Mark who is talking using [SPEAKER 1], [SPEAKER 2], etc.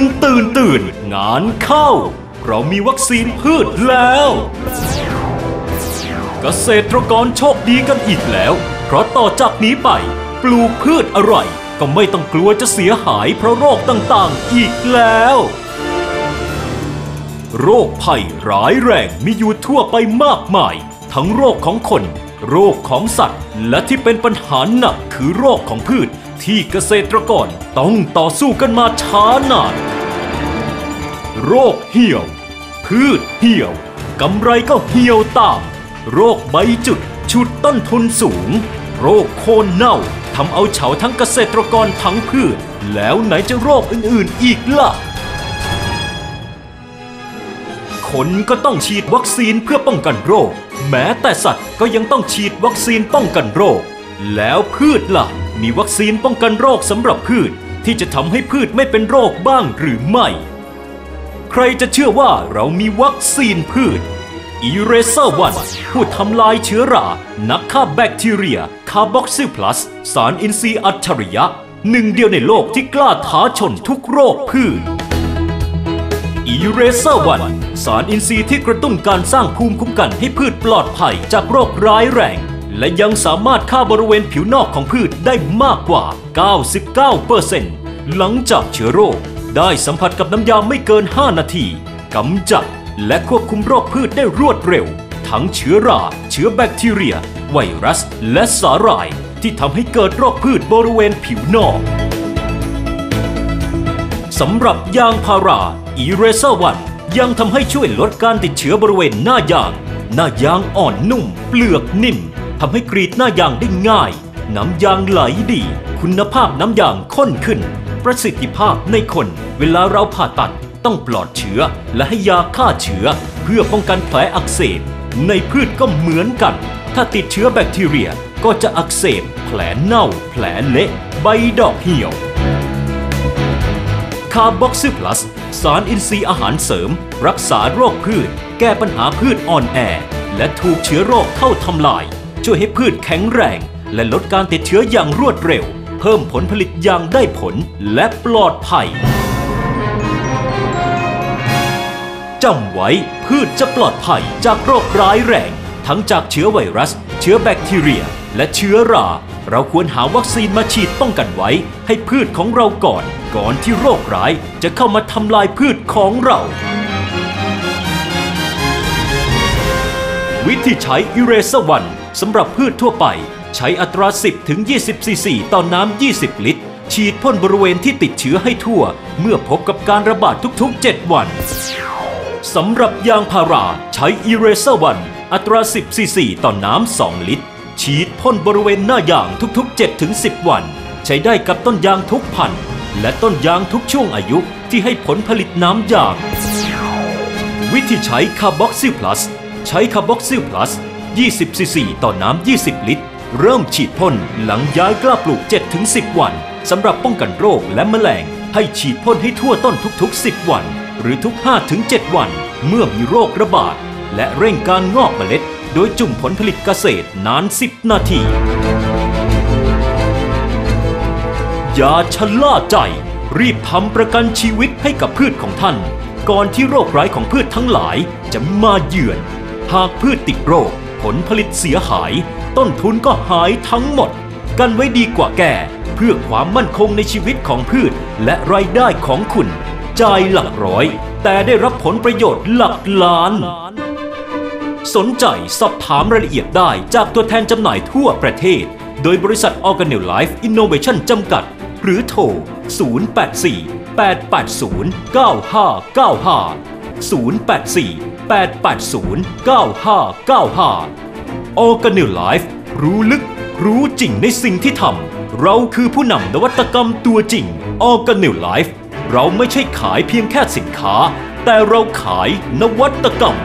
[SPEAKER 1] นตื่นตื่น งานเข้า เรามีวัคซีนพืชแล้ว เกษตรกรโชคดีกันอีกแล้ว เพราะต่อจากนี้ไป ปลูกพืชอะไร ก็ไม่ต้องกลัวจะเสียหายเพราะโรคต่างๆ อีกแล้ว โรคภัยร้ายแรงมีอยู่ทั่วไปมากมาย ทั้งโรคของคน โรคของสัตว์ และที่เป็นปัญหาหนักคือโรคของพืชที่เกษตรกรต้องต่อสู้กันมาช้านาน โรคเหี่ยว พืชเหี่ยวกำไรก็เหี่ยวตาม โรคใบจุดฉุดต้นทุนสูง โรคโคนเน่าทำเอาเฉาทั้งเกษตรกรทั้งพืช แล้วไหนจะโรคอื่นๆอีกล่ะ คนก็ต้องฉีดวัคซีนเพื่อป้องกันโรค แม้แต่สัตว์ก็ยังต้องฉีดวัคซีนป้องกันโรค แล้วพืชล่ะ มีวัคซีนป้องกันโรคสำหรับพืชที่จะทำให้พืชไม่เป็นโรคบ้างหรือไม่ ใครจะเชื่อว่าเรามีวัคซีนพืชอีเรเซอร์วันผู้ทำลายเชื้อรา นักฆ่าแบคทีเรีย คาร์บอกซิลพลัส สารอินทรีย์อัจฉริยะ หนึ่งเดียวในโลกที่กล้าท้าชนทุกโรคพืชอีเรเซอร์วันสารอินทรีย์ที่กระตุ้นการสร้างภูมิคุ้มกันให้พืชปลอดภัยจากโรคร้ายแรง และยังสามารถฆ่าบริเวณผิวนอกของพืชได้มากกว่า 99%หลังจากเชื้อโรค ได้สัมผัสกับน้ำยาไม่เกิน 5 นาทีกำจัดและควบคุมโรคพืชได้รวดเร็ว ทั้งเชื้อรา เชื้อแบคทีเรีย ไวรัส และสาหร่าย ที่ทำให้เกิดโรคพืชบริเวณผิวนอกสำหรับยางพารา e r a s e r วันยังทำให้ช่วยลดการติดเชื้อบริเวณหน้ายาง หน้ายางอ่อนนุ่ม เปลือกนิ่มทำให้กรีดหน้ายางได้ง่าย น้ำยางไหลดี คุณภาพน้ำยางข้นขึ้น ประสิทธิภาพในคน เวลาเราผ่าตัดต้องปลอดเชื้อ และให้ยาฆ่าเชื้อ เพื่อป้องกันแผลอักเสบ ในพืชก็เหมือนกัน ถ้าติดเชื้อแบคทีเรียก็จะอักเสบ แผลเน่า แผลเละ ใบดอกเหี่ยวคาร์บอกซิพลัส สารอินทรีย์อาหารเสริม รักษาโรคพืช แก้ปัญหาพืชอ่อนแอ และถูกเชื้อโรคเข้าทำลาย ช่วยให้พืชแข็งแรง และลดการติดเชื้ออย่างรวดเร็ว เพิ่มผลผลิตอย่างได้ผลและปลอดภัยจำไว้พืชจะปลอดภัยจากโรคร้ายแรง ทั้งจากเชื้อไวรัส เชื้อแบคทีเรีย และเชื้อรา เราควรหาวัคซีนมาฉีดป้องกันไว้ ให้พืชของเราก่อน ก่อนที่โรคร้ายจะเข้ามาทำลายพืชของเรา วิธีใช้อิเรเซอร์วันสำหรับพืชทั่วไป ใช้อัตรา 10 ถึง 20 ซีซีต่อนน้ำ 20 ลิตร ฉีดพ่นบริเวณที่ติดเชื้อให้ทั่ว เมื่อพบกับการระบาดทุกๆ 7 วัน สำหรับยางพาราใช้ Eraser One อัตรา 10 ซีซีต่อน้ำ 2 ลิตร ฉีดพ่นบริเวณหน้ายางทุก ๆ7-10 วัน ใช้ได้กับต้นยางทุกพันธุ์และต้นยางทุกช่วงอายุที่ให้ผลผลิตน้ำยาง วิธีใช้คาร์บอกซิลพลัส ใช้คาร์บอกซิลพลัส 20 ซีซีต่อน้ำ 20 ลิตร เริ่มฉีดพ่นหลังย้ายกล้าปลูก 7-10 วันสำหรับป้องกันโรคและแมลง ให้ฉีดพ่นให้ทั่วต้นทุก ๆ 10 วัน หรือทุก 5-7 วัน เมื่อมีโรคระบาด และเร่งการงอกเมล็ด โดยจุ่มผลผลิตเกษตรนาน 10 นาทีอย่าชะล่าใจ รีบทำประกันชีวิตให้กับพืชของท่าน ก่อนที่โรคร้ายของพืชทั้งหลายจะมาเยือน หากพืชติดโรค ผลผลิตเสียหาย ต้นทุนก็หายทั้งหมด กันไว้ดีกว่าแก่ เพื่อความมั่นคงในชีวิตของพืช และรายได้ของคุณ จ่ายหลักร้อย แต่ได้รับผลประโยชน์หลักล้าน สนใจสอบถามรายละเอียดได้จากตัวแทนจำหน่ายทั่วประเทศ โดยบริษัท Organelle Life Innovation จำกัด หรือโทร 084 880 9595 084 880 9595 Organelle Life รู้ลึก รู้จริงในสิ่งที่ทำ เราคือผู้นำนวัตกรรมตัวจริง Organelle Life เราไม่ใช่ขายเพียงแค่สินค้า แต่เราขายนวัตกรรม